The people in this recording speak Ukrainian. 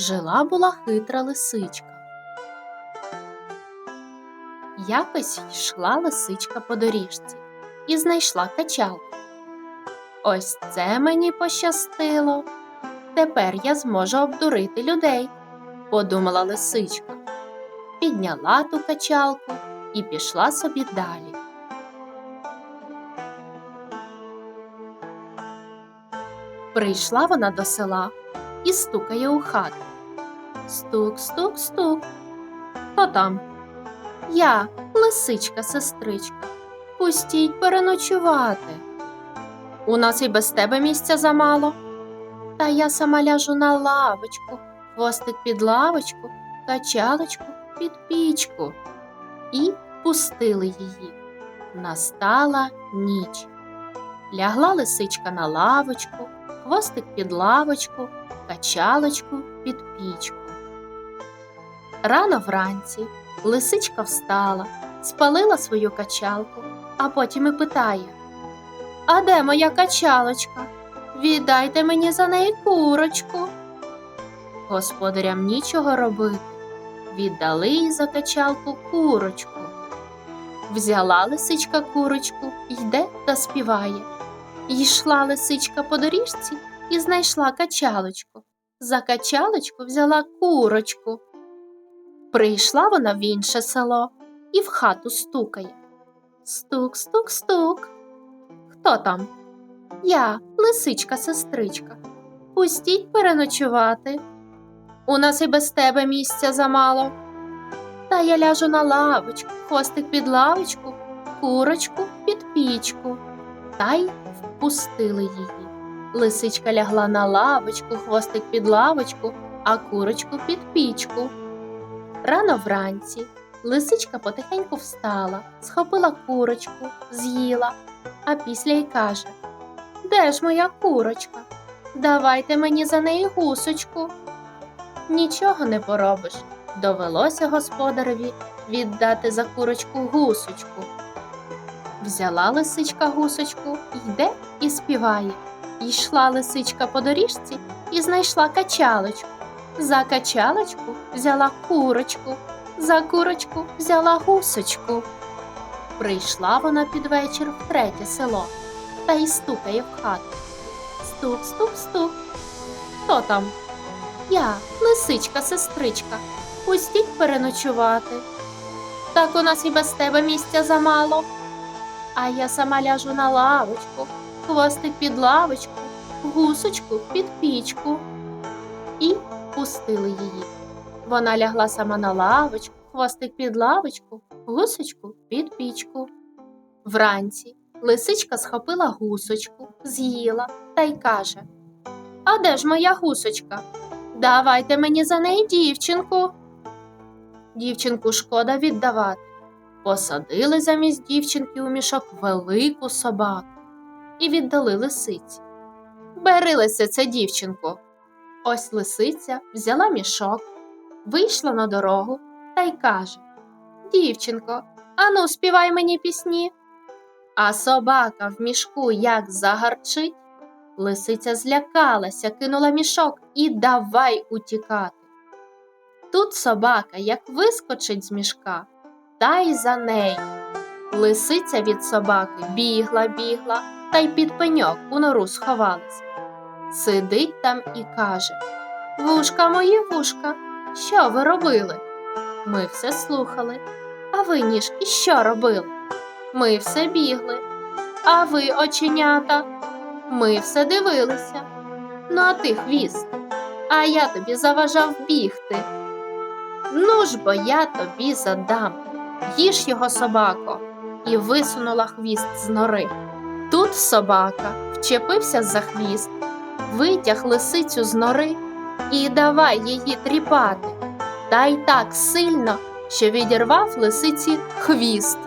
Жила була хитра лисичка. Якось йшла лисичка по доріжці і знайшла качалку. Ось це мені пощастило. Тепер я зможу обдурити людей, подумала лисичка. Підняла ту качалку і пішла собі далі. Прийшла вона до села і стукає у хату. Стук, стук, стук. Хто там? Я, лисичка, сестричка. Пустіть переночувати. У нас і без тебе місця замало. Та я сама ляжу на лавочку, хвостик під лавочку, качалочку під пічку. І пустили її. Настала ніч. Лягла лисичка на лавочку, хвостик під лавочку, качалочку під пічку. Рано вранці лисичка встала, спалила свою качалку, а потім і питає А де моя качалочка? Віддайте мені за неї курочку. Господарям нічого робити. Віддали їй за качалку курочку. Взяла лисичка курочку, йде та співає. Йшла лисичка по доріжці і знайшла качалочку. За качалочку взяла курочку. Прийшла вона в інше село і в хату стукає. Стук, стук, стук. Хто там? Я, лисичка, сестричка. Пустіть переночувати. У нас і без тебе місця замало. Та я ляжу на лавочку, хвостик під лавочку, курочку під пічку. Та й впустили її. Лисичка лягла на лавочку, хвостик під лавочку, а курочку під пічку. Рано вранці лисичка потихеньку встала, схопила курочку, з'їла, а після й каже Де ж моя курочка? Давайте мені за неї гусочку. Нічого не поробиш. Довелося господареві віддати за курочку гусочку. Взяла лисичка гусочку, йде і співає. Йшла лисичка по доріжці і знайшла качалочку. За качалочку взяла курочку, за курочку взяла гусочку. Прийшла вона під вечір в третє село та й стукає в хату. Стук, стук, стук. Хто там? Я, лисичка, сестричка. Пустіть переночувати. Так у нас і без тебе місця замало. А я сама ляжу на лавочку, хвостик під лавочку, гусочку під пічку. Пустили її. Вона лягла сама на лавочку, хвостик під лавочку, гусочку під пічку. Вранці лисичка схопила гусочку, з'їла та й каже А де ж моя гусочка? Давайте мені за неї дівчинку. Дівчинку шкода віддавати. Посадили замість дівчинки у мішок велику собаку і віддали лисиці. Бери лисице, дівчинку. Ось лисиця взяла мішок, вийшла на дорогу та й каже Дівчинко, ану, співай мені пісні. А собака в мішку як загарчить. Лисиця злякалася, кинула мішок і давай утікати. Тут собака як вискочить з мішка, та й за нею. Лисиця від собаки бігла, бігла та й під пеньок у нору сховалась. Сидить там і каже Вушка мої вушка, що ви робили? Ми все слухали. А ви, ніжки, що робили? Ми все бігли. А ви, оченята, ми все дивилися. Ну, а ти хвіст, а я тобі заважав бігти. Ну ж бо я тобі задам, їж його собако, і висунула хвіст з нори. Тут собака вчепився за хвіст, витяг лисицю з нори і давай її тріпати, та й так сильно, що відірвав лисиці хвіст.